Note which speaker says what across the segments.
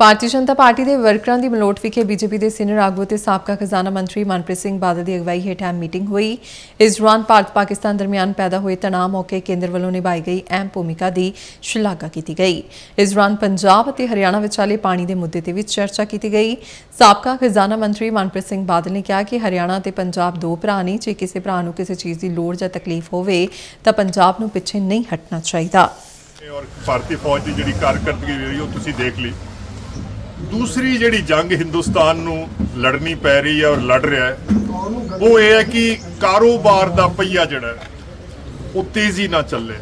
Speaker 1: Bharatiya Janata party ਦੇ ਵਰਕਰਾਂ ਦੀ ਮਲੋਟ ਵਿਖੇ ਬੀਜੇਪੀ ਦੇ ਸੀਨੀਅਰ ਆਗੂ ਤੇ ਸਾਬਕਾ ਖਜ਼ਾਨਾ ਮੰਤਰੀ ਮਨਪ੍ਰੀਤ ਸਿੰਘ ਬਾਦਲ ਦੀ ਅਗਵਾਈ ਹੇਠ ਅਹਿਮ ਮੀਟਿੰਗ ਹੋਈ। ਇਸ ਦੌਰਾਨ ਭਾਰਤ ਪਾਕਿਸਤਾਨ ਦਰਮਿਆਨ ਪੈਦਾ ਹੋਏ ਤਣਾਅ ਮੌਕੇ ਕੇਂਦਰ ਵੱਲੋਂ ਨਿਭਾਈ ਗਈ ਅਹਿਮ ਭੂਮਿਕਾ ਦੀ ਸ਼ਲਾਘਾ ਕੀਤੀ ਗਈ। ਇਸ ਦੌਰਾਨ ਪੰਜਾਬ ਅਤੇ ਹਰਿਆਣਾ ਵਿਚਾਲੇ ਪਾਣੀ ਦੇ ਮੁੱਦੇ ਤੇ ਵੀ ਚਰਚਾ ਕੀਤੀ ਗਈ। ਸਾਬਕਾ ਖਜ਼ਾਨਾ ਮੰਤਰੀ ਮਨਪ੍ਰੀਤ ਸਿੰਘ ਬਾਦਲ ਨੇ ਕਿਹਾ ਕਿ ਹਰਿਆਣਾ ਤੇ ਪੰਜਾਬ ਦੋ ਭਰਾ ਨੇ, ਜੇ ਕਿਸੇ ਭਰਾ ਨੂੰ ਕਿਸੇ ਚੀਜ਼ ਦੀ ਲੋੜ ਜਾਂ ਤਕਲੀਫ ਹੋਵੇ, ਤਾਂ ਪੰਜਾਬ ਨੂੰ ਪਿੱਛੇ ਨਹੀਂ ਹਟਣਾ ਚਾਹੀਦਾ।
Speaker 2: ਔਰ ਭਾਰਤੀ ਫੌਜ ਦੀ ਜਿਹੜੀ ਕਾਰਕਰਦਗੀ ਰਹੀ, ਉਹ ਤੁਸੀਂ ਦੇਖ ਲਈ। ਦੂਸਰੀ ਜਿਹੜੀ ਜੰਗ ਹਿੰਦੁਸਤਾਨ ਨੂੰ ਲੜਨੀ ਪੈ ਰਹੀ ਹੈ ਔਰ ਲੜ ਰਿਹਾ ਹੈ, ਉਹ ਇਹ ਹੈ ਕਿ ਕਾਰੋਬਾਰ ਦਾ ਪਹੀਆ ਜਿਹੜਾ ਉਹ ਤੇਜ਼ੀ ਨਾਲ ਚੱਲੇ।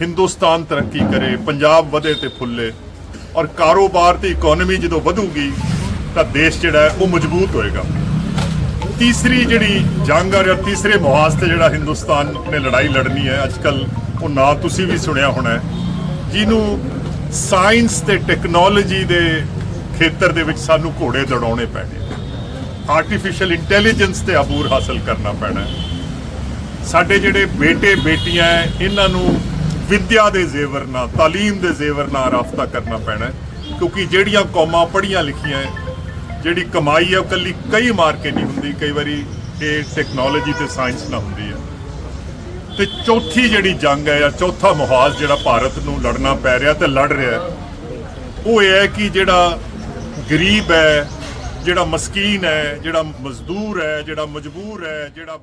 Speaker 2: ਹਿੰਦੁਸਤਾਨ ਤਰੱਕੀ ਕਰੇ, ਪੰਜਾਬ ਵਧੇ ਤੇ ਫੁੱਲੇ ਔਰ ਕਾਰੋਬਾਰ ਤੇ ਇਕਨੋਮੀ ਜਦੋਂ ਵਧੂਗੀ, ਤਾਂ ਦੇਸ਼ ਜਿਹੜਾ ਉਹ ਮਜ਼ਬੂਤ ਹੋਏਗਾ। ਤੀਸਰੀ ਜਿਹੜੀ ਜੰਗ ਆ ਜਾਂ ਤੀਸਰੇ ਮੁਹਾਜ਼ ਤੇ ਜਿਹੜਾ ਹਿੰਦੁਸਤਾਨ ਨੇ ਲੜਾਈ ਲੜਨੀ ਹੈ ਅੱਜਕੱਲ ਉਹ ਨਾਂ ਤੁਸੀਂ ਵੀ ਸੁਣਿਆ ਹੋਣਾ ਜਿਹਨੂੰ ਸਾਇੰਸ ਤੇ ਟੈਕਨੋਲੋਜੀ ਦੇ ਖੇਤਰ ਦੇ ਵਿੱਚ ਸਾਨੂੰ ਘੋੜੇ ਦੜਾਉਣੇ ਪੈਣੇ ਆਰਟੀਫੀਸ਼ੀਅਲ ਇੰਟੈਲੀਜੈਂਸ ਤੇ ਅਬੂਰ ਹਾਸਲ ਕਰਨਾ ਪੈਣਾ ਸਾਡੇ ਜਿਹੜੇ ਬੇਟੇ, ਬੇਟੀਆਂ ਹੈ, ਇਹਨਾਂ ਨੂੰ ਵਿੱਦਿਆ ਦੇ ਜ਼ੇਵਰ ਨਾਲ, ਤਾਲੀਮ ਦੇ ਜ਼ੇਵਰ ਨਾਲ ਰਾਫਤਾ ਕਰਨਾ ਪੈਣਾ ਕਿਉਂਕਿ ਜਿਹੜੀਆਂ ਕੌਮਾਂ ਪੜ੍ਹੀਆਂ ਲਿਖੀਆਂ ਜਿਹੜੀ ਕਮਾਈ ਹੈ, ਉਹ ਕੱਲੀ ਕਈ ਮਾਰ ਕੇ ਨਹੀਂ ਹੁੰਦੀ। ਕਈ ਵਾਰੀ ਇਹ ਟੈਕਨੋਲੋਜੀ ਤੇ ਸਾਇੰਸ ਨਾਲ ਹੁੰਦੀ ਹੈ। ਤੇ ਚੌਥੀ ਜਿਹੜੀ ਜੰਗ ਹੈ ਜਾਂ ਚੌਥਾ ਮੁਹਾਜ਼ ਜਿਹੜਾ ਭਾਰਤ ਨੂੰ ਲੜਨਾ ਪੈ ਰਿਹਾ ਤੇ ਲੜ ਰਿਹਾ ਉਹ ਇਹ ਹੈ ਕਿ ਜਿਹੜਾ ਗਰੀਬ ਹੈ ਜਿਹੜਾ ਮਸਕੀਨ ਹੈ ਜਿਹੜਾ ਮਜ਼ਦੂਰ ਹੈ ਜਿਹੜਾ ਮਜਬੂਰ ਹੈ ਜਿਹੜਾ